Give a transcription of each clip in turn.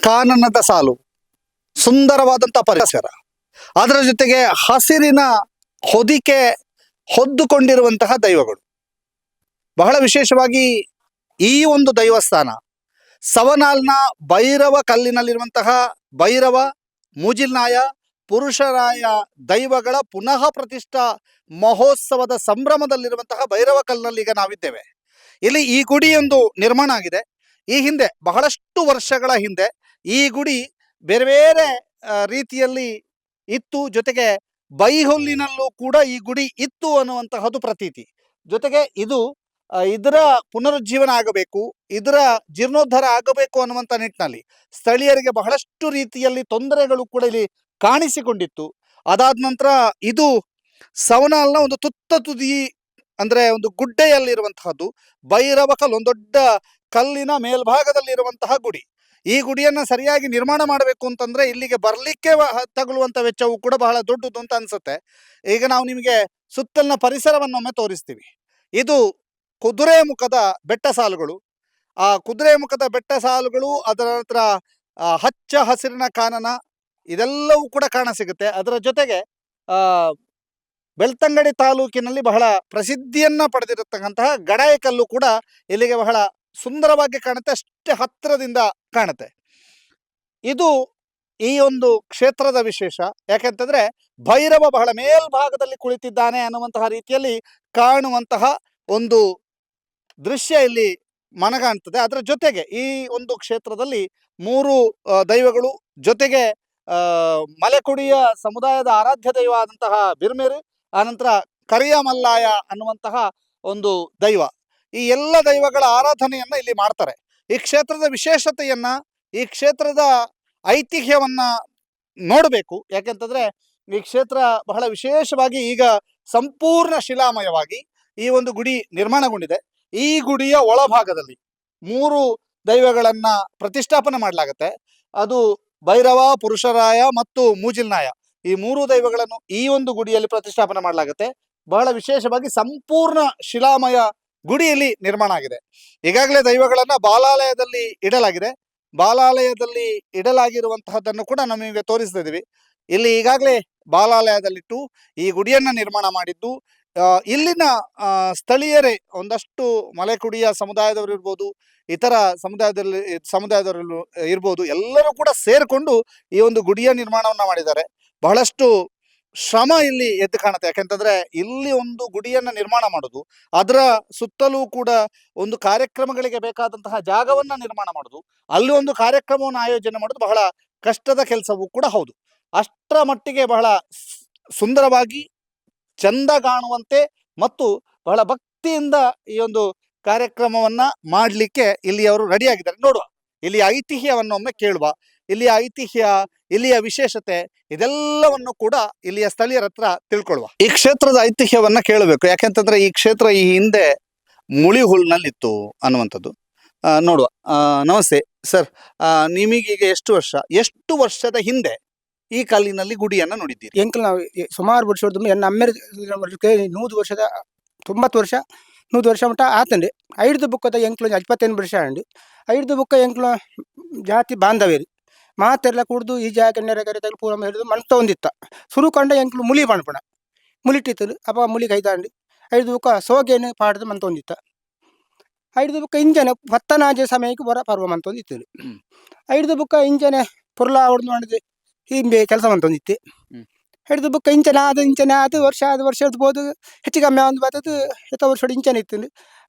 ಕಾನನದ ಸಾಲು. ಸುಂದರವಾದಂಥ ಪರಿಸರ. ಅದರ ಜೊತೆಗೆ ಹಸಿರಿನ ಹೊದಿಕೆ ಹೊದ್ದುಕೊಂಡಿರುವಂತಹ ದೈವಗಳು. ಬಹಳ ವಿಶೇಷವಾಗಿ ಈ ಒಂದು ದೈವಸ್ಥಾನ, ಸವನಾಲ್ನ ಭೈರವ ಕಲ್ಲಿನಲ್ಲಿರುವಂತಹ ಭೈರವ, ಮೂಜಿಲ್ನಾಯ, ಪುರುಷರಾಯ ದೈವಗಳ ಪುನಃ ಪ್ರತಿಷ್ಠಾ ಮಹೋತ್ಸವದ ಸಂಭ್ರಮದಲ್ಲಿರುವಂತಹ ಭೈರವ ಕಲ್ಲಿನಲ್ಲಿ ಈಗ ನಾವಿದ್ದೇವೆ. ಇಲ್ಲಿ ಈ ಗುಡಿಯೊಂದು ನಿರ್ಮಾಣ ಆಗಿದೆ. ಈ ಹಿಂದೆ, ಬಹಳಷ್ಟು ವರ್ಷಗಳ ಹಿಂದೆ, ಈ ಗುಡಿ ಬೇರೆ ಬೇರೆ ರೀತಿಯಲ್ಲಿ ಇತ್ತು. ಜೊತೆಗೆ ಬೈಹುಲ್ಲಿನಲ್ಲೂ ಕೂಡ ಈ ಗುಡಿ ಇತ್ತು ಅನ್ನುವಂತಹದ್ದು ಪ್ರತೀತಿ. ಜೊತೆಗೆ ಇದು ಇದರ ಪುನರುಜ್ಜೀವನ ಆಗಬೇಕು, ಇದರ ಜೀರ್ಣೋದ್ಧಾರ ಆಗಬೇಕು ಅನ್ನುವಂಥ ನಿಟ್ಟಿನಲ್ಲಿ ಸ್ಥಳೀಯರಿಗೆ ಬಹಳಷ್ಟು ರೀತಿಯಲ್ಲಿ ತೊಂದರೆಗಳು ಕೂಡ ಇಲ್ಲಿ ಕಾಣಿಸಿಕೊಂಡಿತ್ತು. ಅದಾದ ನಂತರ ಇದು ಸವನಾಲ್ನ ಒಂದು ತುತ್ತ ತುದಿ, ಅಂದ್ರೆ ಒಂದು ಗುಡ್ಡೆಯಲ್ಲಿರುವಂತಹದ್ದು. ಭೈರವಕಲ್ ಒಂದು ದೊಡ್ಡ ಕಲ್ಲಿನ ಮೇಲ್ಭಾಗದಲ್ಲಿರುವಂತಹ ಗುಡಿ. ಈ ಗುಡಿಯನ್ನ ಸರಿಯಾಗಿ ನಿರ್ಮಾಣ ಮಾಡಬೇಕು ಅಂತಂದ್ರೆ ಇಲ್ಲಿಗೆ ಬರಲಿಕ್ಕೆ ತಗುಲುವಂಥ ವೆಚ್ಚವು ಕೂಡ ಬಹಳ ದೊಡ್ಡದು ಅಂತ ಅನ್ಸುತ್ತೆ. ಈಗ ನಾವು ನಿಮಗೆ ಸುತ್ತಲಿನ ಪರಿಸರವನ್ನೊಮ್ಮೆ ತೋರಿಸ್ತೀವಿ. ಇದು ಕುದುರೆ ಮುಖದ ಬೆಟ್ಟ ಸಾಲುಗಳು. ಆ ಕುದುರೆ ಮುಖದ ಬೆಟ್ಟ ಸಾಲುಗಳು ಅದರ ನಂತರ ಹಚ್ಚ ಹಸಿರಿನ ಕಾನನ ಇದೆಲ್ಲವೂ ಕೂಡ ಕಾಣ ಸಿಗುತ್ತೆ ಅದರ ಜೊತೆಗೆ ಬೆಳ್ತಂಗಡಿ ತಾಲೂಕಿನಲ್ಲಿ ಬಹಳ ಪ್ರಸಿದ್ಧಿಯನ್ನ ಪಡೆದಿರತಕ್ಕಂತಹ ಗಡಾಯಕಲ್ಲು ಕೂಡ ಇಲ್ಲಿಗೆ ಬಹಳ ಸುಂದರವಾಗಿ ಕಾಣುತ್ತೆ, ಅಷ್ಟೇ ಹತ್ತಿರದಿಂದ ಕಾಣುತ್ತೆ. ಇದು ಈ ಒಂದು ಕ್ಷೇತ್ರದ ವಿಶೇಷ. ಯಾಕೆಂತಂದ್ರೆ ಭೈರವ ಬಹಳ ಮೇಲ್ಭಾಗದಲ್ಲಿ ಕುಳಿತಿದ್ದಾನೆ ಅನ್ನುವಂತಹ ರೀತಿಯಲ್ಲಿ ಕಾಣುವಂತಹ ಒಂದು ದೃಶ್ಯ ಇಲ್ಲಿ ಮನಗಾಣ್ತದೆ. ಅದರ ಜೊತೆಗೆ ಈ ಒಂದು ಕ್ಷೇತ್ರದಲ್ಲಿ ಮೂರು ದೈವಗಳು ಜೊತೆಗೆ ಮಲೆಕುಡಿಯ ಸಮುದಾಯದ ಆರಾಧ್ಯ ದೈವ ಆದಂತಹ ಬಿರ್ಮೇರಿ, ಆನಂತರ ಕರಿಯ ಮಲ್ಲಾಯ ಅನ್ನುವಂತಹ ಒಂದು ದೈವ. ಈ ಎಲ್ಲ ದೈವಗಳ ಆರಾಧನೆಯನ್ನ ಇಲ್ಲಿ ಮಾಡ್ತಾರೆ. ಈ ಕ್ಷೇತ್ರದ ವಿಶೇಷತೆಯನ್ನ, ಈ ಕ್ಷೇತ್ರದ ಐತಿಹ್ಯವನ್ನ ನೋಡಬೇಕು. ಯಾಕೆಂತಂದ್ರೆ, ಈ ಕ್ಷೇತ್ರ ಬಹಳ ವಿಶೇಷವಾಗಿ ಈಗ ಸಂಪೂರ್ಣ ಶಿಲಾಮಯವಾಗಿ ಈ ಒಂದು ಗುಡಿ ನಿರ್ಮಾಣಗೊಂಡಿದೆ. ಈ ಗುಡಿಯ ಒಳಭಾಗದಲ್ಲಿ ಮೂರು ದೈವಗಳನ್ನ ಪ್ರತಿಷ್ಠಾಪನೆ ಮಾಡಲಾಗತ್ತೆ. ಅದು ಭೈರವ, ಪುರುಷರಾಯ ಮತ್ತು ಮೂಜಿಲ್ನಾಯ. ಈ ಮೂರು ದೈವಗಳನ್ನು ಈ ಒಂದು ಗುಡಿಯಲ್ಲಿ ಪ್ರತಿಷ್ಠಾಪನೆ ಮಾಡಲಾಗುತ್ತೆ. ಬಹಳ ವಿಶೇಷವಾಗಿ ಸಂಪೂರ್ಣ ಶಿಲಾಮಯ ಗುಡಿಯಲ್ಲಿ ನಿರ್ಮಾಣ ಆಗಿದೆ. ಈಗಾಗಲೇ ದೈವಗಳನ್ನ ಬಾಲಾಲಯದಲ್ಲಿ ಇಡಲಾಗಿದೆ. ಬಾಲಾಲಯದಲ್ಲಿ ಇಡಲಾಗಿರುವಂತಹದ್ದನ್ನು ಕೂಡ ನಮಗೆ ನಿಮಗೆ ತೋರಿಸ್ತಾ ಇದೀವಿ ಇಲ್ಲಿ ಈಗಾಗಲೇ ಬಾಲಾಲಯದಲ್ಲಿಟ್ಟು ಈ ಗುಡಿಯನ್ನ ನಿರ್ಮಾಣ ಮಾಡಿದ್ದು ಇಲ್ಲಿನ ಸ್ಥಳೀಯರೇ ಒಂದಷ್ಟು ಮಲೆಕುಡಿಯ ಸಮುದಾಯದವರು ಇರ್ಬೋದು, ಇತರ ಸಮುದಾಯದಲ್ಲಿ, ಸಮುದಾಯದವರು ಇರ್ಬೋದು, ಎಲ್ಲರೂ ಕೂಡ ಸೇರಿಕೊಂಡು ಈ ಒಂದು ಗುಡಿಯ ನಿರ್ಮಾಣವನ್ನ ಮಾಡಿದ್ದಾರೆ. ಬಹಳಷ್ಟು ಶ್ರಮ ಇಲ್ಲಿ ಎದ್ದು ಕಾಣುತ್ತೆ. ಯಾಕೆಂತಂದ್ರೆ ಇಲ್ಲಿ ಒಂದು ಗುಡಿಯನ್ನ ನಿರ್ಮಾಣ ಮಾಡುದು, ಅದರ ಸುತ್ತಲೂ ಕೂಡ ಒಂದು ಕಾರ್ಯಕ್ರಮಗಳಿಗೆ ಬೇಕಾದಂತಹ ಜಾಗವನ್ನ ನಿರ್ಮಾಣ ಮಾಡುದು, ಅಲ್ಲಿ ಒಂದು ಕಾರ್ಯಕ್ರಮವನ್ನು ಆಯೋಜನೆ ಮಾಡುದು ಬಹಳ ಕಷ್ಟದ ಕೆಲಸವೂ ಕೂಡ ಹೌದು. ಅಷ್ಟರ ಮಟ್ಟಿಗೆ ಬಹಳ ಸುಂದರವಾಗಿ ಚಂದ ಕಾಣುವಂತೆ ಮತ್ತು ಬಹಳ ಭಕ್ತಿಯಿಂದ ಈ ಒಂದು ಕಾರ್ಯಕ್ರಮವನ್ನ ಮಾಡಲಿಕ್ಕೆ ಇಲ್ಲಿ ಅವರು ರೆಡಿ ಆಗಿದ್ದಾರೆ. ನೋಡುವ, ಇಲ್ಲಿ ಐತಿಹ್ಯವನ್ನು ಒಮ್ಮೆ ಕೇಳುವ, ಇಲ್ಲಿ ಐತಿಹ್ಯ ಇಲ್ಲಿಯ ವಿಶೇಷತೆ ಇದೆಲ್ಲವನ್ನು ಕೂಡ ಇಲ್ಲಿಯ ಸ್ಥಳೀಯರ ಹತ್ರ ತಿಳ್ಕೊಳ್ಳುವ. ಈ ಕ್ಷೇತ್ರದ ಐತಿಹ್ಯವನ್ನ ಕೇಳಬೇಕು. ಯಾಕೆಂತಂದ್ರೆ ಈ ಕ್ಷೇತ್ರ ಈ ಹಿಂದೆ ಮುಳಿ ಹುಲ್ನಲ್ಲಿತ್ತು ಅನ್ನುವಂಥದ್ದು. ಆ, ನೋಡುವ. ನಮಸ್ತೆ. ಸರ್ ನಿಮಗೀಗ ಎಷ್ಟು ವರ್ಷ? ಎಷ್ಟು ವರ್ಷದ ಹಿಂದೆ ಈ ಕಲ್ಲಿನಲ್ಲಿ ಗುಡಿಯನ್ನು ನೋಡಿದ್ದೀರಿ? ಎಂಕಲ್ ನಾವು ಸುಮಾರು ವರ್ಷ ಹೊಡೆದು ಎನ್ನ ಅಮ್ಮೆರಿಗೆ ನೂರು ವರ್ಷದ ತೊಂಬತ್ತು ವರ್ಷ ನೂರು ವರ್ಷ ಮಟ್ಟ ಆತಂಡೆ ಐದು ಬುಕ್ಕದ ಎಂಕ್ಲು ಇಪ್ಪತ್ತೈದು ವರ್ಷ ಅಂಡಿ ಐದು ಬುಕ್ಕ ಎಂಕ್ಲು ಜಾತಿ ಬಾಂಧವ್ಯರು ಮಾತೆಲ್ಲ ಕುಡ್ದು ಈ ಜಾಗ ತಗಲು ಪೂರ ಹಿಡಿದು ಮನ್ತ ಒಂದಿತ್ತ ಸುರು ಕಂಡ ಎಂಕ್ಲು ಮುಲಿ ಬಣ್ಪಣ. ಮುಲಿಟ್ಟಿತ್ತಲು ಅಪ್ಪ ಮುಲಿ ಕೈದಾಂಡಿ. ಐದು ಬುಕ್ಕ ಸೋಗೇನು ಪಾಡ್ದು ಮಂತ ಒಂದಿತ್ತ ಐದು ಬುಕ್ಕ ಇಂಜನ ಭತ್ತನಾಜೆ ಸಮಯಕ್ಕೆ ಬರ ಪರ್ವ ಮಂತ ಒಂದಿತ್ತಲು ಹ್ಮ್. ಐದು ಬುಕ್ಕ ಇಂಜನೆ ಪುರ್ಲ ಹೊಡೆದು ಮಾಡಿದೆ ಹಿಂಬೆ ಕೆಲಸ ಮಂತ ತೊಂದಿತ್ತೆ. ಹಿಡಿದು ಬುಕ್ಕ ಇಂಚನ ಅದು ಇಂಚನ ಅದು ವರ್ಷ ಆದ ವರ್ಷ ಬೋದು ಹೆಚ್ಚು ಕಮ್ಮಿ ಒಂದು ಬತ್ತದು ಎತ್ತ ವರ್ಷ ಇಂಚನ ಇತ್ತು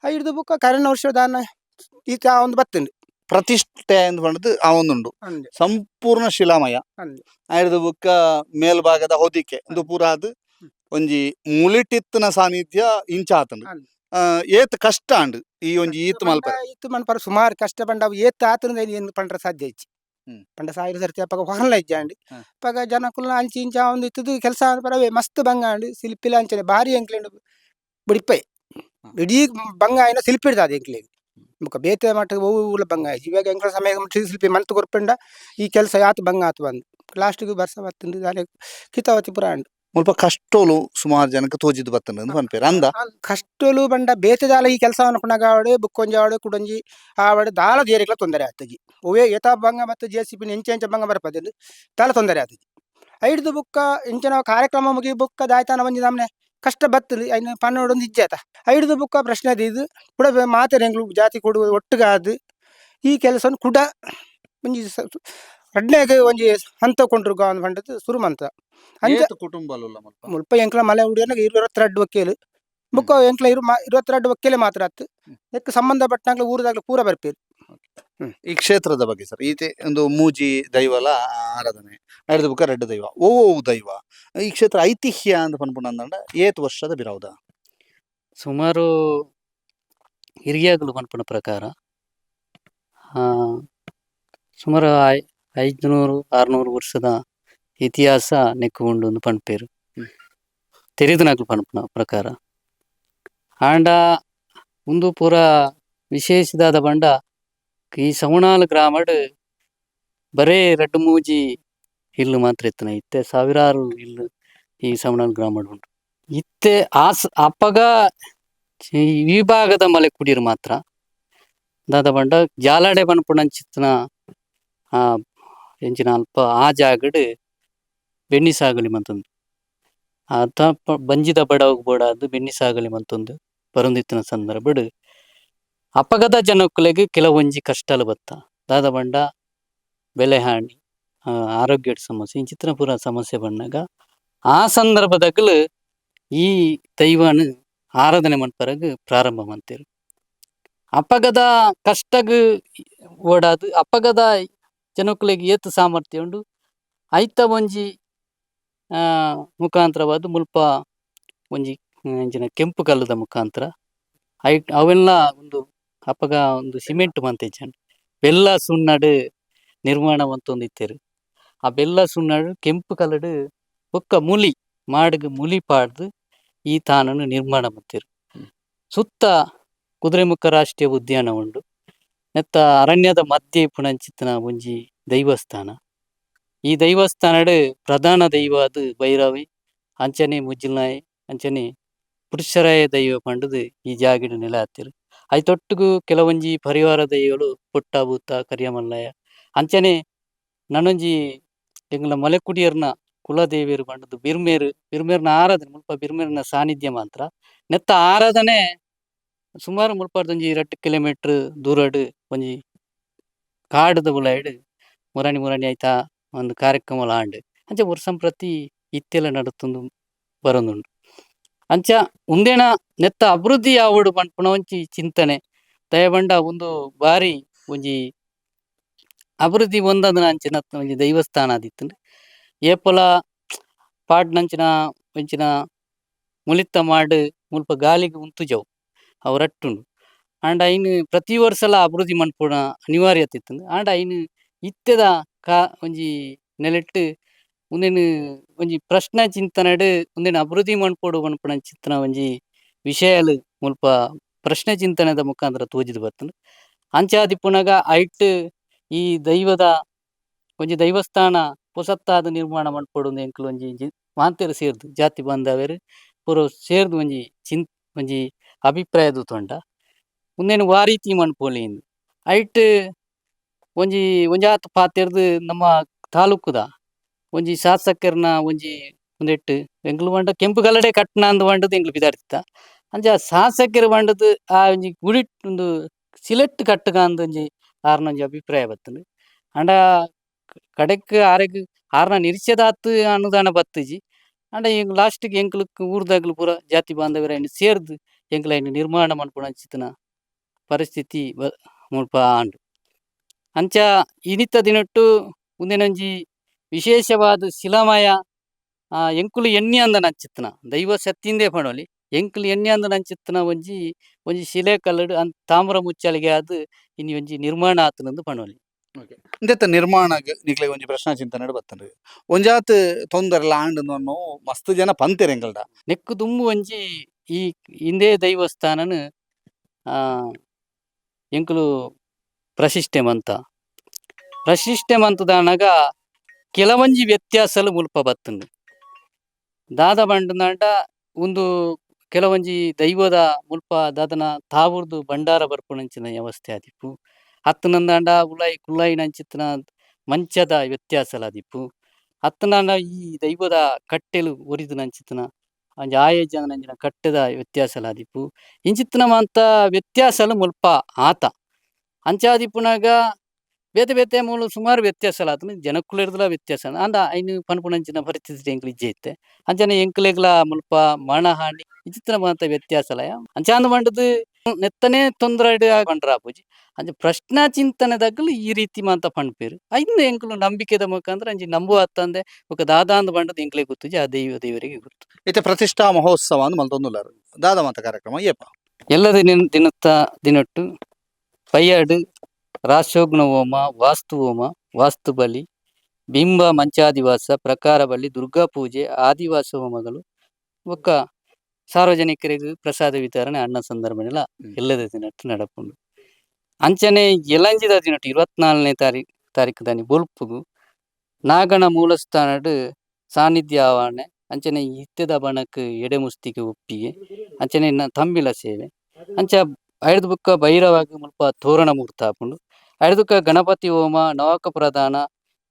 ಹಿಡಿದು ಬುಕ್ಕ ಕರೆನ ವರ್ಷ ದಾನ ಈತ ಒಂದು ಬತ್ತಂಡು ಪ್ರತಿಷ್ಠೆ ಅಂತ ಬಂದದ್ದು ಆ ಒಂದುಂಡು ಸಂಪೂರ್ಣ ಶಿಲಾಮಯ. ಆಯ್ದು ಬುಕ್ಕ ಮೇಲ್ಭಾಗದ ಹೊದಿಕೆ ಒಂದು ಪೂರ ಅದು. ಒಂಜಿ ಮುಲಿಟಿತ್ತಿನ ಸಾನ್ನಿಧ್ಯ ಇಂಚ ಆತಂಡು. ಆ, ಏತ್ ಕಷ್ಟ ಅಂಡು ಈ ಒಂಜಿ ಈತ್ ಮಲ್ಪ ಈತ್ ಮನ್ಪರ ಸುಮಾರು ಕಷ್ಟ ಬಂಡ ಅವು ಏತ್ ಆತನ ಏನು ಪಂಡ್ರ ಸಾಧ್ಯ ಹ್ಮ್. ಪಂಡ ಸಾವಿರ ಸರ್ತಿ ಅಪ್ಪಗ ಹೊರಲ ಇಜ್ಜಾಂಡು. ಅಪ್ಪಗ ಜನ ಕುಲ್ಲ ಅಂಚಿ ಇಂಚ ಒಂದು ಇತ್ತದು ಕೆಲಸ ಪರವೇ ಮಸ್ತ್ ಬಂಗಾಂಡು ಸಿಲ್ಪಿಲ ಅಂಚನೆ ಭಾರಿ ಎಂಕ್ಲೆಂಡು ಬಿಡಿಪ್ಪೈ. ಇಡೀ ಬಂಗಾಯಿನ ಸಿಲ್ಪಿಡ್ದ ಅದು ಎಂಕ್ಲೆಗೆ ಮುಖ ಬೇತೆ ಮಟ್ಟ ಊಲ ಆಯ್ತು. ಇವಾಗ ಎಂಕ್ಲ ಸಮಯ ಮಟ್ಟ ಸಿಲ್ಪಿ ಮಂತ್ ಕೊರ್ಪಂಡ ಈ ಕೆಲಸ ಯಾತು ಬಂಗ ಆತು ಬಂದು. ಲಾಸ್ಟಿಗೆ ಬರ್ಸ ಬತ್ತಿಂದು ದಾಲೆ ಕಿತಾವತಿ ಪುರ ಅಂಡು ಮುಲ್ಪ ಕಷ್ಟೋಲು ಸುಮಾರು ಜನಕ್ಕೆ ತೋಜಿದ್ದು ಬತ್ತಂದು ಅಂತ ಪನ್ಪೇರು ಅಂದ? ಕಷ್ಟೋಲು ಬಂಡ ಬೇತೆದಾಲ ಈ ಕೆಲಸವನ್ನು ಬುಕ್ಕೊಂಜಿ ಬುಕ್ಕೊಂಜಾವಡೆ ಕುಡಂಜಿ ಆವಡೆ ದಾಲ ದೇರಿಗಳ ತೊಂದರೆ ಆಗ್ತಗಿ ಒವೇ ಯಥಾ ಭಂಗ ಮತ್ತು ಜೆ ಸಿ ಪಿ ಎಂಚ ಎಂಚ ಭಂಗ ಬರಪದಲ್ಲಿ ದಾಲ ತೊಂದರೆ ಆಗ್ತಗಿ ಐಡ್ದು ಬುಕ್ಕ ಇಂಚಿನ ಕಾರ್ಯಕ್ರಮ ಮುಗಿ ಬುಕ್ಕ ದಾಯ್ತಾನ ಬಂದಿ ಕಷ್ಟ ಬತ್ತಲಿ ಐನ ಪನ್ನೋಡೊಂದು ಇಜ್ಜಾತ ಐಡ್ದು ಬುಕ್ಕ ಪ್ರಶ್ನೆ ಅದು ಇದು. ಕೂಡ ಮಾತಾರೆ ಎಂಗ್ಲು ಜಾತಿ ಕೊಡುವ ಒಟ್ಟುಗಾದು ಈ ಕೆಲಸವನ್ನು ಕುಡ ಒಂಜಿ ರಡ್ನೆಗೆ ಒಂಜಿ ಹಂತ ಕೊಂಡ್ರು ಗಾನ್ ಪಂಡದು ಸುರುಮಂತ ಅಂಚ ಏತು ಕುಟುಂಬಲು ಮುಲ್ಪ? ಎಂಕ್ಲ ಮಲೆ ಉಡಿಯನ ಇರುವತ್ತೆರಡು ವಕ್ಕೇಲು. ಬುಕ್ಕ ಎಂಕ್ಲ ಇರು ಇರುವತ್ತೆರಡು ವಕ್ಕೇಲೆ ಮಾತ್ರ ಆತು. ಎಕ್ ಸಂಬಂಧಪಟ್ಟಂಗ್ಲ ಊರದಾಗ್ಲೂ ಪೂರ ಬರ್ಪೇರು. ಈ ಕ್ಷೇತ್ರದ ಬಗ್ಗೆ ಸರ್ ಈತೆ ಒಂದು ಮೂಜಿ ದೈವಲ ಆರಾಧನೆ. ಐದು ಬುಕ್ಕ ರೆಡ್ ದೈವ. ಓ ದೈವ. ಈ ಕ್ಷೇತ್ರ ಐತಿಹ್ಯ ಅಂತ ಅಂದಂಡ ಏತ್ ವರ್ಷದ ಬಿರೌದ ಸುಮಾರು ಹಿರಿಯಾಗಲು ಪನ್ಪುನ ಪ್ರಕಾರ ಸುಮಾರು ಐ- ಐದುನೂರು ಆರುನೂರು ವರ್ಷದ ಇತಿಹಾಸ ನೆಕ್ಕು ಉಂಡು ಒಂದು ಪಂಪೇರು ತೆರೆದು ನಕಲು ಪನ್ಪುನ ಪ್ರಕಾರ. ಆಂಡ ಒಂದು ಪೂರ ವಿಶೇಷದಾದ ಬಂಡ ಈ ಸವಣಾಲ್ ಗ್ರಾಮಡ್ ಬರೇ ರಡ್ಡು ಮೂಜಿ ಇಲ್ಲು ಮಾತ್ರ ಇತ್ತನ ಇತ್ತೆ ಸಾವಿರಾರು ಇಲ್ಲಿ ಈ ಸವಣಾಲ್ ಗ್ರಾಮಡ್ ಉಂಟು ಇತ್ತೆ ಆಸ್ ಅಪ್ಪಗ ಈ ವಿಭಾಗದ ಮಲೆ ಕುಡಿಯರು ಮಾತ್ರ. ದಾದ ಬಂಡ ಜಾಲಾಡೆ ಬನ್ಪುಣಂಚಿತ್ತನ ಆ ಎಂಚಿನ ಅಲ್ಪ ಆ ಜಾಗಡ್ ಬೆನ್ನಿ ಸಾಗಲಿ ಮಂತೊಂದು. ಆತ ಬಂಜಿದ ಬಡ ಬೋಡಾದು ಬೆನ್ನಿ ಸಾಗಲಿ ಮಂತೊಂದು ಬರೊಂದಿತ್ತಿನ ಸಂದರ್ಭಡ್ ಅಪಗದ ಜನಕ್ಕೆ ಕೆಲವೊಂಜಿ ಕಷ್ಟಲು ಬತ್ತ. ದಾದ ಬಂಡ ಬೆಲೆ ಆ, ಆರೋಗ್ಯದ ಸಮಸ್ಯೆ ಇಂಚಿತ್ತಿನ ಪೂರ ಸಮಸ್ಯೆ ಬಂದಾಗ ಆ ಸಂದರ್ಭದಾಗಲು ಈ ದೈವನ ಆರಾಧನೆ ಮನ್ಪರಗ್ ಪ್ರಾರಂಭ ಮಂತೆರು ಅಪಗದ ಕಷ್ಟಗ ಓಡಾದು ಅಪಗದ ಜನಕ್ಕೆ ಏತ್ ಸಾಮರ್ಥ್ಯ ಉಂಡು, ಐತ ಒಂಜಿ ಮುಖಾಂತರವಾದ ಮುಲ್ಪ ಒಂಜಿ ಅಂಚಿನ ಕೆಂಪು ಕಲ್ಲದ ಮುಖಾಂತರ ಐ ಅವೆಲ್ಲ ಒಂದು ಅಪಗ ಒಂದು ಸಿಮೆಂಟ್ ಮಂತೆಜ್ಜಂಡ್ ಬೆಲ್ಲ ಸುಣ್ಣಡು ನಿರ್ಮಾಣ ಮಂತೊಂದಿತ್ತೆರ್ ಆ ಬೆಲ್ಲ ಸುಣ್ಣ ಕೆಂಪು ಕಲರ್ಡ್ ಬೊಕ್ಕ ಮುಲಿ ಮಾಡಗ್ ಮುಲಿ ಪಾಡ್ದು ಈ ತಾನನ್ನು ನಿರ್ಮಾಣ ಮಂತೆರ್ ಸುತ್ತ ಕುದುರೆಮುಖ ರಾಷ್ಟ್ರೀಯ ಉದ್ಯಾನ ಉಂಡು. ನೆತ್ತ ಅರಣ್ಯದ ಮಧ್ಯೆ ಪುಣಂಚಿತ್ತಿನ ಒಂಜಿ ದೈವಸ್ಥಾನ. ಈ ದೈವಸ್ಥಾನಡ್ ಪ್ರಧಾನ ದೈವ ಅದು ಭೈರವಿ ಅಂಚನೆ ಮುಜ್ಜಿಲ್ನಾಯಿ ಅಂಚನೆ ಪುರುಷರಾಯ ದೈವ ಪಂಡದು ಈ ಜಾಗಿಡ ನೆಲೆ ಹತ್ತಿರ ತೊಟ್ಟಿಗೂ ಕೆಲವೊಂಜಿ ಪರಿವಾರ ದೈವಗಳು ಪುಟ್ಟ ಭೂತ ಕರಿಯಮಲ್ಲಯ್ಯ ಅಂಚನೆ ನನೊಂಜಿ ಎಂಗ್ಲ ಮಲೆಕುಡಿಯರ್ನ ಕುಲದೇವಿಯರು ಪಂಡದು ಬಿರ್ಮೇರು, ಬಿರ್ಮೇರ್ನ ಆರಾಧನೆ, ಮುಲ್ಪ ಬಿರ್ಮೇರ್ನ ಸಾನ್ನಿಧ್ಯ ಮಾತ್ರ. ನೆತ್ತ ಆರಾಧನೆ ಸುಮಾರು ಮುಲ್ಪಾರ್ದೊಂಜಿ ರಡ್ಡ್ ಕಿಲೋಮೀಟರ್ ದೂರಡು ಒಂಜಿ ಕಾಡದ ಬುಲಾಯ್ಡ್ ಮುರಾಣಿ ಮುರಾಣಿ ಐತ ಒಂದು ಕಾರ್ಯಕ್ರಮ ಆಂಡ್. ಅಂಚೆ ವರ್ಷಂ ಪ್ರತಿ ಇತ್ತೆಲ ನಡತೊಂದು ಬರೊಂದುಂಡು ಅಂಚ ಉಂದೆನ ನೆತ್ತ ಅಭಿವೃದ್ಧಿ ಆವಡ್ ಪನ್ಪುನ ಒಂಜಿ ಚಿಂತನೆ. ದಯಬಂಡ ಒಂದು ಬಾರಿ ಒಂಜಿ ಅಭಿವೃದ್ಧಿ ಹೊಂದದ ಅಂಚಿನ ದೈವಸ್ಥಾನ ಆದಿತ್ತು. ಏಪಲ ಪಾಡ್ನಂಚಿನ ಒಂಚಿನ ಮುಲಿತ್ತ ಮಾಡ್ ಮುಲ್ಪ ಗಾಲಿಗೆ ಉಂತುಜವು. ಅವು ರಟ್ಟುಂಡು ಆಂಡ ಐನ್ ಪ್ರತಿ ವರ್ಷಲ ಅಭಿವೃದ್ಧಿ ಮನ್ಪುನ ಅನಿವಾರ್ಯತೆ ಆತಿತ್ತು ಆಂಡ ಐನ್ ಇತ್ತೆದ ಕಾ ಒಂಜಿ ನೆಲೆಟ್ಟು ಉಂದೆನ್ ಒಂಜಿ ಪ್ರಶ್ನೆ ಚಿಂತನೆಡ್ ಉಂದೆನ್ ಅಭಿವೃದ್ಧಿ ಮನ್ಪೊಡು ಪನ್ಪುನ ಚಿಂತನ ಒಂಜಿ ವಿಷಯಲ್ ಮುಲ್ಪ ಪ್ರಶ್ನೆ ಚಿಂತನೆದ ಮುಖಾಂತರ ತೋಜಿದ್ ಬತ್ತುಂಡು ಅಂಚಾದಿಪ್ಪುನಗ ಐಟ್ ಈ ದೈವದ ಒಂಜಿ ದೈವಸ್ಥಾನ ಪುಸತ್ತಾದ ನಿರ್ಮಾಣ ಮನ್ಪೊಡು ಎಂಕುಲು ಒಂಜಿ ಮಾತೆರ್ ಸೇರ್ದು, ಜಾತಿ ಬಾಂಧವೆರ್ ಪೂರ ಸೇರ್ದು ಒಂಜಿ ಚಿನ್ ಒಂಜಿ ಅಭಿಪ್ರಾಯದ ತೊಂಡ. ಉಂದೆನ್ ವಾರೀತಿ ಮನ್ಪೊಲಿ ಐಟ್ ಒಂಜಿ ಒಂಜಾತ್ ಪಾತೆರ್ದು ನಮ್ಮ ತಾಲೂಕುದ, ಒಂಜಿ ಶಾಸಕರ್ನ ಒಂಜಿ ಉಂದೆಟ್ ಎಂಕ್ಲು ಪಂಡ ಕೆಂಪು ಕಲ್ಲಡೆ ಕಟ್ನ ಅಂದ್ ಪಂಡದು ಎಂಗ್ಲು ಪಿದಾಡ್ತಿತ್ತ ಅಂಚ ಶಾಸಕರು ಪಂಡದ್ ಆ ಒಂಜಿ ಗುಡಿ ಉಂದು ಸಿಲೆಟ್ ಕಟ್ಟಗ ಅಂದ್ ಒಂಜಿ ಒಂಜಿ ಅಭಿಪ್ರಾಯ ಬತ್ತುಂಡು ಅಂಡ ಕಡೆಕ್ ಆರೆಗ್ ಆರ್ನ ನಿರೀಕ್ಷೆದಾತ್ ಅನುದಾನ ಬತ್ತುಜಿ ಆಂಡ ಎಂಕ್ ಲಾಸ್ಟ್ಗೆ ಎಂಕ್ಲು ಊರ್ದಾಗ್ಲು ಪೂರ ಜಾತಿ ಬಾಂಧವ್ಯರ ಸೇರ್ದ್ ಎಂಕ್ಲ ನಿರ್ಮಾಣ ಮನ್ಪುನ ಅಂಚಿತ್ತಿನ ಪರಿಸ್ಥಿತಿ ಬ- ಮುಲ್ಪ ಆಂಡು ಅಂಚ ಇನಿತ ದಿನಟ್ಟು ಉಂದೆನೊಂಜಿ ವಿಶೇಷವಾದ ಶಿಲಾಮಯ ಎಂಕುಲು ಎಣ್ಣೆ ಅಂದ ನಂಚಿತ್ತನ ದೈವ ಸತ್ತಿಂದೇ ಪಣೊಲಿ ಎಂಕುಲು ಎಣ್ಣೆ ಅಂದು ನಂಚಿತ್ತನ ಒಂಜಿ ಒಂಜಿ ಶಿಲೆ ಕಲ್ಲಡ್ ಅಂದ್ ತಾಮ್ರ ಮುಚ್ಚಲಿಗೆ ಆದ್ ಇನಿ ಒಂಜಿ ನಿರ್ಮಾಣ ಆತನಂದು ಪಣೊಲಿ ಇಂದೆತ್ತ ನಿರ್ಮಾಣ ನಿಕ್ಲೆ ಒಂಜಿ ಪ್ರಶ್ನೆ ಚಿಂತನೆ ಬತ್ತಂಡ್ರಿ ಒಂಜಾತ್ ತೊಂದರೆ ಆಂಡ್ ಅನ್ನೋ ಮಸ್ತ್ ಜನ ಪಂತೆರ್ ಎಂಗಲ್ಡ ನೆಕ್ಕು ದುಂಬು ಒಂಜಿ ಈ ಇಂದೇ ದೈವಸ್ಥಾನನ್ ಆ ಎಂಕುಲು ಪ್ರಶಿಷ್ಟೆ ಮಂತ. ಪ್ರಶಿಷ್ಟೆ ಮಂತದಾನಗ ಕೆಲವೊಂಜಿ ವ್ಯತ್ಯಾಸಲು ಮುಲ್ಪ ಬತ್ತುಂಡು ದಾದ ಬಂಡ ಒಂದು ಕೆಲವೊಂಜಿ ದೈವದ ಮುಲ್ಪ ದಾದನ ತಾವುರ್ದು ಭಂಡಾರ ಬರ್ಪುನಂಚಿನ ವ್ಯವಸ್ಥೆ ಆದಿಪ್ಪು. ಹತ್ತನಂದಾಂಡ ಉಲಾಯಿ ಕುಲ್ಲಾಯಿ ನಂಚಿತ್ತಿನ ಮಂಚದ ವ್ಯತ್ಯಾಸಲಾದಿಪ್ಪು. ಹತ್ತನಾಂಡ ಈ ದೈವದ ಕಟ್ಟೆಲು ಒರಿದು ನಂಚಿತ್ತಿನ ಅಂಚ ಆಯೇಜನ ಕಟ್ಟೆದ ವ್ಯತ್ಯಾಸಲಾದಿಪ್ಪು. ಇಂಚಿತ್ತಿನ ಮಾಂತ ವ್ಯತ್ಯಾಸಲು ಮುಲ್ಪ ಆತ. ಅಂಚಾದಿಪ್ಪುನಾಗ ಬೇತೆ ಬೇತೆ ಮೂಲ ಸುಮಾರು ವ್ಯತ್ಯಾಸಲಾತನು ಜನಕ್ಕುಲೆರ್ದುಲ ವ್ಯತ್ಯಾಸ. ಅಂದ ಐನು ಪನ್ಪುನಂಚಿನ ಪರಿಸ್ಥಿತಿ ಎಂಕ್ಲು ಇಜ್ಜೆ ಇತ್ತೆ. ಅಂಚನೆ ಎಂಕ್ಲೆಗ್ಲ ಮುಲ್ಪ ಮಾನಹಾನಿ ಇಜ್ಜಿತ್ತಿನ ಮಾತ ವ್ಯತ್ಯಾಸ ವ್ಯತ್ಯಾಸಲಯ ಅಂಚಾಂದ ಮಂಡದು ನೆತ್ತನೆ ತೊಂದರೆ ಪೂಜಿ ಅಂಚ ಪ್ರಶ್ನಾ ಚಿಂತನೆದಾಗಲು ಈ ರೀತಿ ಮಾತ ಪಂಡ್ಪೇರು ಐದು ಎಂಕ್ಲು ನಂಬಿಕೆದ ಮುಖಾಂತರ ಅಂಜಿ ನಂಬು ಅತ್ತಂದೆ ఒక ದಾದಾಂದು ಬಂಡದು ಎಂಕ್ಲೆ ಗೊತ್ತುಜಿ ಆ ದೈವ ದೇವರಿಗೆ ಗೊತ್ತು. ಇತ್ತೆ ಪ್ರತಿಷ್ಠಾ ಮಹೋತ್ಸವ ಅಂದ್ ಮಲ್ತೊಂದುಲ್ಲಾರು ದಾದ ಮಾತ ಕಾರ್ಯಕ್ರಮ ಏಪ ಎಲ್ಲದ ದಿನ ದಿನತ್ತ ದಿನಟ್ಟು ಪಯ್ಯಾಡು ರಾಶೋಗ್ನ ಹೋಮ ವಾಸ್ತು ಹೋಮ ವಾಸ್ತು ಬಲಿ ಬಿಂಬ ಮಂಚಾದಿವಾಸ ಪ್ರಕಾರ ಬಲಿ ದುರ್ಗಾ ಪೂಜೆ ಆದಿವಾಸ ಹೋಮಗಳು ಒಕ್ಕ ಸಾರ್ವಜನಿಕರಿಗೆ ಪ್ರಸಾದ ವಿತರಣೆ ಅನ್ನ ಸಂದರ್ಭನೆಲ್ಲ ಎಲ್ಲದ ದಿನಟ್ಟು ನಡಪುಂಡು ಅಂಚನೆ ಎಲಂಜಿದ ದಿನಟ್ಟು ಇರುವತ್ನಾಲ್ಕನೇ ತಾರೀಕು ತಾರೀಕು ದಾನಿ ಬೊಲ್ಪುಗು. ನಾಗನ ಮೂಲಸ್ಥಾನಡ್ ಸಾನ್ನಿಧ್ಯ ಆವರಣೆ ಅಂಚನೆ ಇತ್ತೆದ ಬಣಕ್ ಎಡೆಮುಸ್ತಿಗೆ ಒಪ್ಪಿಗೆ ಅಂಚನೆ ತಂಬಿಲ ಸೇವೆ. ಅಂಚ ಐದು ಬುಕ್ಕ ಭೈರವಾಗಿ ಮುಲ್ಪ ತೋರಣ ಮೂರ್ತಾಪುಂಡು ಆಪುಂಡು ಐಡ್ದುಕ್ಕ ಗಣಪತಿ ಹೋಮ, ನವಕ ಪ್ರಧಾನ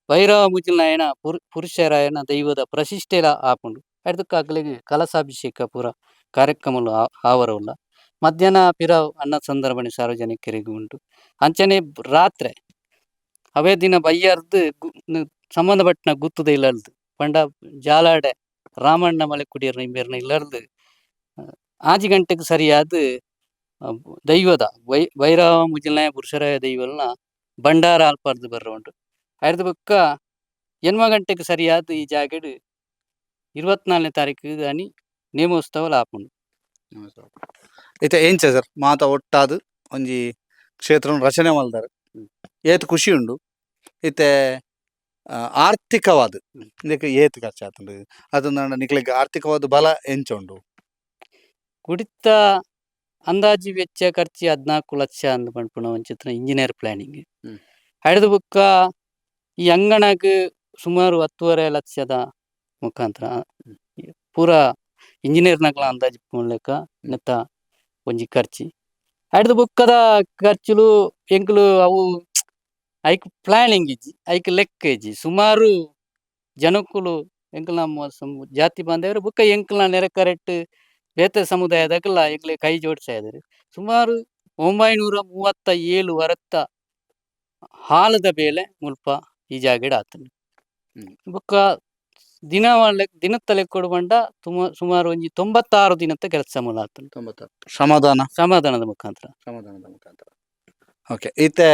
ಭೈರವ ಮುಜಿಲ್ನಾಯಣ ಪುರು ಪುರುಷರಾಯಣ ದೈವದ ಪ್ರಶಿಷ್ಟೆಲ ಆಪುಂಡು ಐಡ್ದುಕ್ಕ ಅಕ್ಲೆಗ್ ಕಲಸಾಭಿಷೇಕ ಪೂರ ಕಾರ್ಯಕ್ರಮಲು ಆವರವಲ್ಲ ಮಧ್ಯಾಹ್ನ ಪಿರಾವ್ ಅನ್ನ ಸಂದರ್ಭಣೆ ಸಾರ್ವಜನಿಕರಿಗೆ ಉಂಟು. ಅಂಚನೆ ರಾತ್ರೆ ಅವೇ ದಿನ ಬಯ್ಯಾರ್ದು ಸಂಬಂಧಪಟ್ಟನ ಗುತ್ತುದ ಇಲ್ಲರ್ದು. ಪಂಡ ಜಾಲಾಡೆ ರಾಮಣ್ಣ ಮಲೆ ಕುಡಿಯರ್ ಇಂಬೇರ್ನ ಇಲ್ಲರ್ದು ಆಜಿ ಗಂಟೆಗೆ ಸರಿಯಾದ ದೈವದ ವೈ ಭೈರವ ಮುಜಲನೆ ಪುರುಷರಾಯ ದೈವಲ್ನ ಭಂಡಾರ ಅಲ್ಪಾರ್ದು ಬರ್ರ ಉಂಟು. ಐದು ಬುಕ್ಕ ಎನ್ಮ ಗಂಟೆಗೆ ಸರಿಯಾದ ಈ ಜಾಗಡ್ ಇರುವತ್ನಾಲ್ನೇ ತಾರೀಕು ದಾನಿ ನೇಮೋತ್ಸವ ಆಪುಂಡು ಇತ್ತೆ ಏಂಚ ಸರ್? ಮಾತ ಒಟ್ಟಾದ್ ಒಂಜಿ ಕ್ಷೇತ್ರ ರಚನೆ ಮಲ್ದಾರ. ಏತ್ ಖುಷಿ ಉಂಡು. ಇತ್ತೆ ಆರ್ಥಿಕವಾದ. ಇದಕ್ಕೆ ಏತ್ ಖರ್ಚಾತುಂಡು. ಅದನ್ನ ನಿಕ್ಲೆಗ್ ಆರ್ಥಿಕವಾದ ಬಲ ಎಂಚ ಉಂಡು? ಕುಡಿತ ಅಂದಾಜು ವೆಚ್ಚ ಖರ್ಚು ಹದಿನಾಲ್ಕು ಲಕ್ಷ ಅಂದ್ ಪಂಡ್ಪುನ ಒಂಚಿತ್ರ ಇಂಜಿನಿಯರ್ ಪ್ಲಾನಿಂಗ್. ಹೈಡ್ದು ಬುಕ್ಕ ಈ ಅಂಗಣಕ್ಕೆ ಸುಮಾರು ಹತ್ತುವರೆ ಲಕ್ಷದ ಮುಖಾಂತರ. ಪೂರ ಇಂಜಿನಿಯರ್ನಕ್ಲ ಅಂದಾಜು ಮೂಲಕ ನೆತ್ತ ಒಂಜಿ ಖರ್ಚು. ಹೈಡ್ದು ಬುಕ್ಕದ ಖರ್ಚುಲು ಎಂಕ್ಲು ಅವು ಐಕ್ ಪ್ಲಾನಿಂಗ್ ಇಜ್ಜಿ ಐಕ್ ಲೆಕ್ಕ ಇಜ್ಜಿ. ಸುಮಾರು ಜನಕ್ಕುಲು ಎಂಕ್ಲ ನಮ್ಮ ಜಾತಿ ಬಾಂಧವರು ಬುಕ್ಕ ಎಂಕ್ಲ ನೆರೆ ಕರೆಕ್ಟ್ ಬೇತೆ ಸಮುದಾಯದಾಗಲ ಈಗಲೇ ಕೈ ಜೋಡಿಸ್ತಾ ಇದ್ದಾರೆ. ಸುಮಾರು ಒಂಬೈನೂರ ಮೂವತ್ತ ಏಳು ವರತ್ತ ಹಾಲದ ಬೇಲೆ ಮುಲ್ಪ ಈ ಜಾಗೆಡ್ ಆತನು. ಬೊಕ್ಕ ದಿನ ತಲೆ ದಿನತ್ತ ಲೆಕ್ಕೊಡು ಬಂಡ ತುಮ ಸುಮಾರು ಒಂಜಿ ತೊಂಬತ್ತಾರು ದಿನತ್ತ ಕೆಲಸ ಮೂಲ ಆತನು ಸಮಾಧಾನ ಸಮಾಧಾನದ ಮುಖಾಂತರ. ಸಮಾಧಾನದ ಮುಖಾಂತರ. ಓಕೆ ಈತೆ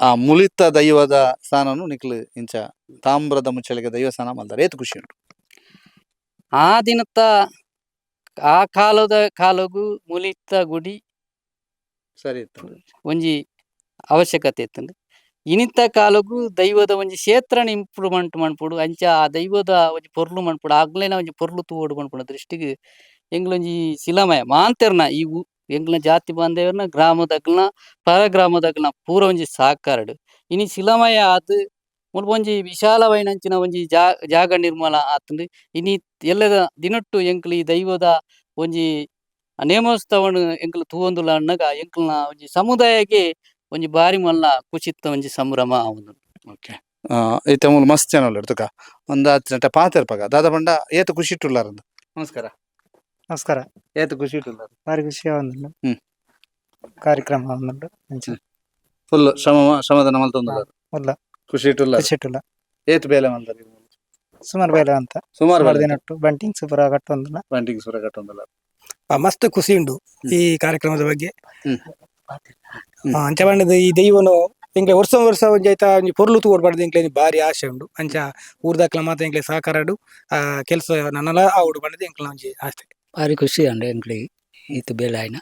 ಆ ಮುಳಿತ ದೈವದ ಸ್ಥಾನನು ನಿಕ್ಲು ಇಂಚ ತಾಮ್ರದ ಮುಚ್ಚಳಿಗೆ ದೈವ ಸ್ಥಾನ ಮಾಡ್ತಾರೆ ಏತು ಖುಷಿ ಉಂಟು. ಆ ದಿನತ್ತ ಆ ಕಾಲದ ಕಾಲಗು ಮುಲಿತ ಗುಡಿ ಸರಿ ಒಂಜಿ ಅವಶ್ಯಕತೆ ಇತ್ತು ಇನಿತ ಕಾಲಗು ದೈವದ ಒಂಜಿ ಕ್ಷೇತ್ರನ ಇಂಪ್ರೂವ್ಮೆಂಟ್ ಮನ್ಪುಡು ಅಂಚ ಆ ದೈವದ ಒಂಜಿ ಪೊರ್ಲು ಮನ್ಪುಡು ಆಗ್ಲೇನ ಒಂಜಿ ಪೊರ್ಲು ತೂವೋಡು ಮನ್ಪುನ ದೃಷ್ಟಿಗೆ ಎಂಗ್ಲೊಂಜಿ ಶಿಲಾಮಯ ಮಾಂತೆರ್ನ ಈ ಎಂಗ್ಲ ಜಾತಿ ಬಾಂಧವ್ಯರ್ನ ಗ್ರಾಮದಗ್ಲನ ಪರ ಗ್ರಾಮದಗ್ಲನ ಪೂರ ಒಂಜಿ ಸಾಕಾರಡು. ಇನಿ ಶಿಲಾಮಯ ಆದ್ ಮುಲ್ಪ ಒಂಜಿ ವಿಶಾಲವಾಯಿನಂಚಿನ ಒಂಜಿ ಜಾ ಜಾಗ ನಿರ್ಮಾಣ ಆತುಂಡು. ಇನಿ ಎಲ್ಲದ ದಿನಟ್ಟು ಎಂಕ್ಲಿ ಈ ದೈವದ ಒಂಜಿ ನೇಮೋತ್ಸವನ ಎಂಕ್ಲು ತೂವೊಂದುಲ ಅನ್ನಗ ಎಂಕಲ್ನ ಒಂಜಿ ಸಮುದಾಯಕ್ಕೆ ಒಂಜಿ ಬಾರಿ ಮಲ್ಲ ಕುಚಿತ್ತ ಒಂಜಿ ಸಂಭ್ರಮ ಆವೊಂದು ಓಕೆ. ಇತ್ತೆ ಮೂಲ ಮಸ್ತ್ ಜನ ಉಳ್ಳಾರು ತುಕ. ಹತ್ತು ಗಂಟೆ ಪಾತೆರ್ ಪಗ ದಾದ ಪಂಡ ಏತ ಖುಷಿ ಇಟ್ಟುಲ್ಲಾರಂದು ನಮಸ್ಕಾರ. ನಮಸ್ಕಾರ. ಏತ ಖುಷಿ ಇಟ್ಟುಲ್ಲಾರ ಬಾರಿ ಖುಷಿ ಆವೊಂದುಂಡು ಹ್ಮ್. ಕಾರ್ಯಕ್ರಮ ಆವೊಂದುಂಡು ಫುಲ್ ಶ್ರಮ ಶ್ರಮದಾನ ಮಲ್ತೊಂದುಲ್ಲಾರು ಉಲ್ಲ ಖುಷಿ ಇಟ್ಟುಲ್ಲಾರ ಖುಷಿ ಇಟ್ಟುಲ್ಲ. ಏತ್ ಬೇಲೆ ಮಲ್ದಾರ ಸುಮಾರು ಬೇಲೆ ಅಂತ. ಸುಮಾರು ಬರ್ದಿನ ದಿನಟ್ಟು ಬಂಟಿಂಗ್ ಸೂಪರ್ ಕಟ್ಟೊಂದುಲ್ಲ ಬಂಟಿಂಗ್ ಸುರ ಆ ಮಸ್ತ್ ಖುಷಿ ಉಂಟು ಈ ಕಾರ್ಯಕ್ರಮದ ಬಗ್ಗೆ. ಹ್ಮ್. ಆ, ಅಂಚ ಪಂಡದ ಈ ದೈವನು ಎಂಕ್ಲೆ ವರ್ಷ ವರ್ಷ ಒಂಜಿ ಐತ ಒಂಜಿ ಪೊರ್ಲು ತೂವಡ್ ಎಂಕ್ಲೆ ಬಾರಿ ಆಸೆ ಉಂಡು ಅಂಚ ಊರ್ದಾಕ್ಲ ಮಾತ ಎಂಕ್ಲೆ ಸಹಕಾರಡು ಆ ಕೆಲಸ ನನ್ನಲ ಆವುಡು ಪಂಡದ ಎಂಕ್ಲ ಒಂಜಿ ಆಸೆ ಭಾರಿ ಖುಷಿ ಅಂಡ ಎಂಕ್ಲಿಗೆ ಈತ ಬೇಲೆ ಆಯ್ನ.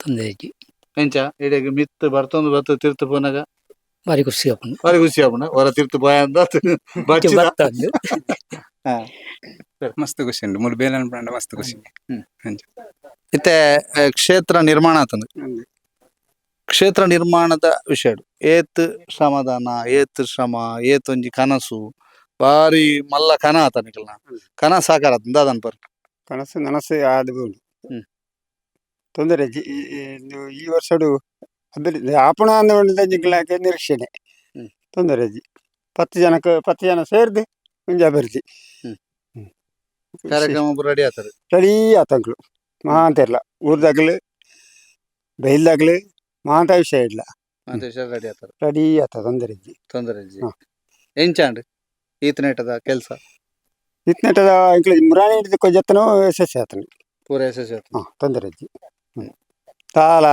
ತಂದೆ ಅಜ್ಜಿ ಎಂಚ ಇಡೆಗ್ ಮಿತ್ ಬರ್ತೊಂದು ಬರ್ತ ತಿರ್ತು ಪೋನಾಗ? ಭಾರಿ ಖುಷಿ ಆಪುಂಡು ಬಾರಿ ಖುಷಿ ಆಪುಂಡ ಹೊರ ತಿರ್ತು ಬಾಯ ಅಂದ ಬರ್ತಂದು ಮಸ್ತ್ ಖುಷಿ ಉಂಡು ಮೂರು ಬೇಲನ್ ಪಂಡ ಮಸ್ತ್ ಖುಷಿ ಇತ್ತೆ ಕ್ಷೇತ್ರ ನಿರ್ಮಾಣ ಆತಂದು ಕ್ಷೇತ್ರ ನಿರ್ಮಾಣದ ವಿಷಯ ಏತ್ ಶ್ರಮದಾನ ಏತ್ ಶ್ರಮ ಏತ್ ಒಂಜಿ ಕನಸು ಬಾರಿ ಮಲ್ಲ ಕನ ಆತ ಕನ ಸಾಕಾರ ದಾದನ್ ಪರ್ ಕನಸು ನನಸು ಆದ ತೊಂದರೆ ಈ- ಈ- ಇದು ಆಪಣ ಅಂದ ಜಿಗ್ಲಾಕೆ ನಿರೀಕ್ಷಣೆ. ತೊಂದರೆ ಜಿ ಪತ್ತು ಜನಕ್ಕೆ ಪತ್ತು ಜನ ಸೇರಿದೆ ಮುಂಜಾ ಹ್ಮ್. ಕಾರ್ಯಕ್ರಮ ರೆಡಿ ಆತಾರೆ ರೆಡಿ ಆತಂಕ್ಲು ಮಾಂತ ಅಂತ ಊರ್ದಾಗ್ಲಿ ಬೈಲ್ದಾಗ್ಲಿ ಮಹಾಂತ ವಿಷಯ ಇಲ್ಲ. ರೆಡಿ ಆತಾರೆ ರೆಡಿ ಆತ ತೊಂದರೆ ಜಿ. ತೊಂದರೆ ಇಜ್ಜಿ. ಎಂಚಾಂಡ್ ಈತನೇಟದ ಕೆಲಸ? ಇತ್ನೆಟದ ಇಂಕ್ಲು ಮುರಾಣಿ ಹಿಡಿದು ಜತ್ತನೋ ಯಶಸ್ವಿ ಆತನು. ಪೂರ ಯಶಸ್ವಿ ಆತ ಹಾಂ ತೊಂದರೆ ಜಿ. ಹ್ಮ್. ತಾಲ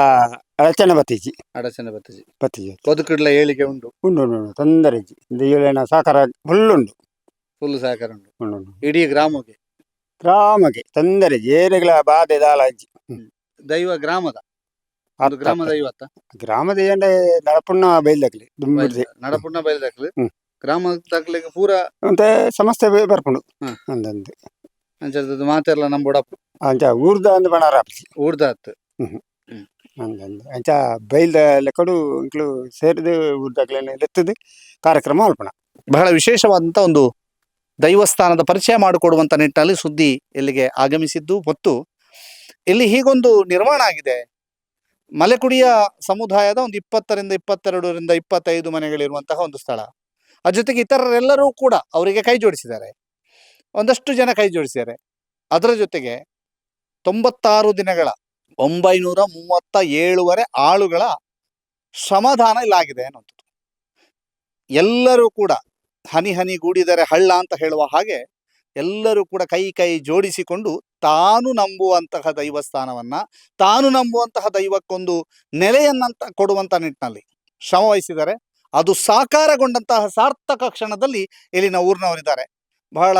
ಅಡಚಣೆ ಬತ್ತೀಜಿ. ಅಡಚಣೆ ಬತ್ತಿಜಿ. ಬತ್ತೀಜಿ. ಬದುಕಿಡ್ಲ ಏಳಿಗೆ ಉಂಡು. ಉಂಡು ಉಂಡು ಉಂಡು. ತೊಂದರೆ ಜಿ ಇದು ಏಳೇನ ಸಾಕಾರ ಫುಲ್ ಉಂಡು. ಫುಲ್ ಸಹಕಾರ ಉಂಡು. ಉಂಡು ಉಂಡು. ಇಡೀ ಗ್ರಾಮಕ್ಕೆ? ಗ್ರಾಮಕ್ಕೆ. ತೊಂದರೆ ಏರೆಗಳ ಬಾಧೆ ದಾಲ ಅಜ್ಜಿ ದೈವ ಗ್ರಾಮದ? ಅದು ಗ್ರಾಮ ಅತ್ತ. ದೈವ ಅತ್ತ ಗ್ರಾಮದ ಏಂಡೆ ನಡಪುಣ್ಣ ಬೈಲ್ದಾಕ್ಲಿ ನಡಪುಣ್ಣ ಬೈಲ್ದಾಕ್ಲಿ? ಹ್ಮ್. ಗ್ರಾಮ ಪೂರ ಅಂತ ಸಮಸ್ಯೆ ಬರ್ಕೊಂಡು ಬರ್ಪುಂಡು. ಹ್ಮ್. ಅಂದಂದು ಅಂಚದ ಮಾತೆಲ್ಲ ನಮ್ಮ ಬುಡಪ್ಪ. ಅಂಚ ಊರ್ದ ಅಂದ್ ಬಣ ಊರ್ದ ಹತ್ತು ಅಂದಂದು ಅಂಚ ಬೈಲ್ದ ಲೆಕ್ಕಡು ಇಂಕ್ಲು ಸೇರಿದು ಊರ್ದಾಗ್ಲೇನೆ ಕಾರ್ಯಕ್ರಮ ಅಲ್ಪಣ ಬಹಳ ವಿಶೇಷವಾದಂಥ ಒಂದು ದೈವಸ್ಥಾನದ ಪರಿಚಯ ಮಾಡಿಕೊಡುವಂಥ ನಿಟ್ಟಿನಲ್ಲಿ ಸುದ್ದಿ ಇಲ್ಲಿಗೆ ಆಗಮಿಸಿದ್ದು ಮತ್ತು ಇಲ್ಲಿ ಹೀಗೊಂದು ನಿರ್ಮಾಣ ಆಗಿದೆ. ಮಲೆಕುಡಿಯ ಸಮುದಾಯದ ಒಂದು ಇಪ್ಪತ್ತರಿಂದ ಇಪ್ಪತ್ತೆರಡರಿಂದ ಇಪ್ಪತ್ತೈದು ಮನೆಗಳಿರುವಂತಹ ಒಂದು ಸ್ಥಳ. ಅದ್ರ ಜೊತೆಗೆ ಇತರರೆಲ್ಲರೂ ಕೂಡ ಅವರಿಗೆ ಕೈ ಜೋಡಿಸಿದ್ದಾರೆ. ಒಂದಷ್ಟು ಜನ ಕೈ ಜೋಡಿಸಿದ್ದಾರೆ. ಅದರ ಜೊತೆಗೆ ತೊಂಬತ್ತಾರು ದಿನಗಳ ಒಂಬೈನೂರ ಮೂವತ್ತ ಏಳುವರೆ ಆಳುಗಳ ಶ್ರಮದಾನ ಇಲ್ಲಾಗಿದೆ ಅನ್ನುವಂಥದ್ದು. ಎಲ್ಲರೂ ಕೂಡ ಹನಿ ಹನಿ ಗೂಡಿದರೆ ಹಳ್ಳ ಅಂತ ಹೇಳುವ ಹಾಗೆ ಎಲ್ಲರೂ ಕೂಡ ಕೈ ಕೈ ಜೋಡಿಸಿಕೊಂಡು ತಾನು ನಂಬುವಂತಹ ದೈವಸ್ಥಾನವನ್ನ ತಾನು ನಂಬುವಂತಹ ದೈವಕ್ಕೊಂದು ನೆಲೆಯನ್ನಂತ ಕೊಡುವಂತ ನಿಟ್ಟಿನಲ್ಲಿ ಶ್ರಮ ವಹಿಸಿದ್ದಾರೆ. ಅದು ಸಾಕಾರಗೊಂಡಂತಹ ಸಾರ್ಥಕ ಕ್ಷಣದಲ್ಲಿ ಇಲ್ಲಿನ ಊರಿನವರಿದ್ದಾರೆ. ಬಹಳ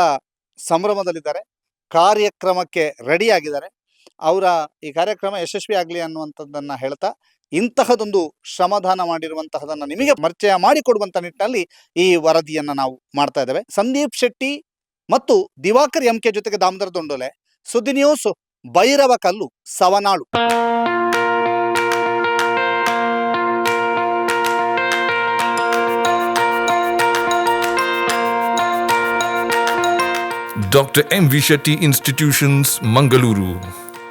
ಸಂಭ್ರಮದಲ್ಲಿದ್ದಾರೆ. ಕಾರ್ಯಕ್ರಮಕ್ಕೆ ರೆಡಿಯಾಗಿದ್ದಾರೆ ಅವರ ಈ ಕಾರ್ಯಕ್ರಮ ಯಶಸ್ವಿ ಆಗಲಿ ಅನ್ನುವಂಥದ್ದನ್ನು ಹೇಳ್ತಾ, ಇಂತಹದೊಂದು ಶ್ರಮದಾನ ಮಾಡಿರುವಂತಹದನ್ನ ನಿಮಗೆ ಪರಿಚಯ ಮಾಡಿಕೊಡುವಂಥ ನಿಟ್ಟಿನಲ್ಲಿ ಈ ವರದಿಯನ್ನ ನಾವು ಮಾಡ್ತಾ ಇದ್ದೇವೆ ಸಂದೀಪ್ ಶೆಟ್ಟಿ ಮತ್ತು ದಿವಾಕರ್ ಎಂ ಕೆ ಜೊತೆಗೆ ದಾಮೋದರ ದೊಂಡೋಲೆ, ಸುದ್ದಿ ನ್ಯೂಸ್ ಭೈರವ ಕಲ್ಲು, ಸವನಾಳು doctor M V Shetty institutions Mangaluru.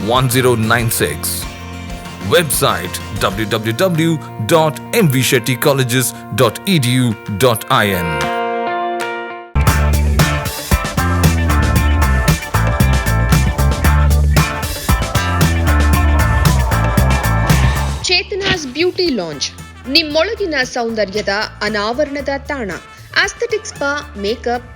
1096. Website www.mvshettycolleges.edu.in. Chetana's beauty lounge ನಿಮ್ಮೊಳಗಿನ ಸೌಂದರ್ಯದ ಅನಾವರಣದ ತಾಣ ಆಸ್ಥೆಟಿಕ್ ಸ್ಪಾ ಮೇಕಪ್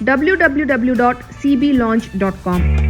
www.cblaunch.com.